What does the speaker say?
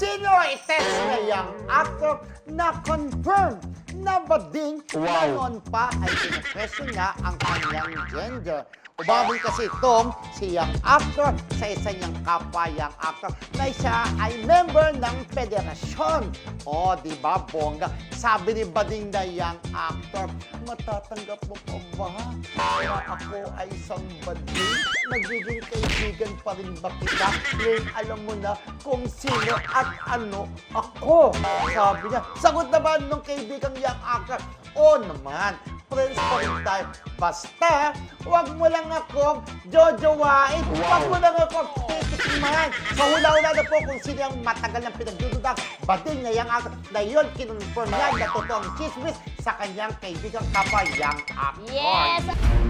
Sino itest na yung actor na confirm na bading na Wow. noon pa ay pinapresyo niya ang kanyang gender. Umamin kasi itong si young actor sa isa niyang kapwa young actor na siya ay member ng federasyon. O, di ba, bongga? Sabi ni Bading na young actor, matatanggap mo pa ba ako ay isang bading? Magiging kaibigan pa rin ba kita? Ngayon alam mo na kung sino at ano ako. Sabi niya, sagot naman nung kaibigang young actor, o naman, friends pa rin tayo. Basta, wag mo lang akong jojowain. Wag mo lang akong titikman. So, hula-hula na po kung sino ang matagal ng pinagdududang bading na yung actor na yun kinonfirm niya na totoong chismis sa kanyang kaibigang kapwa young actor. Yes!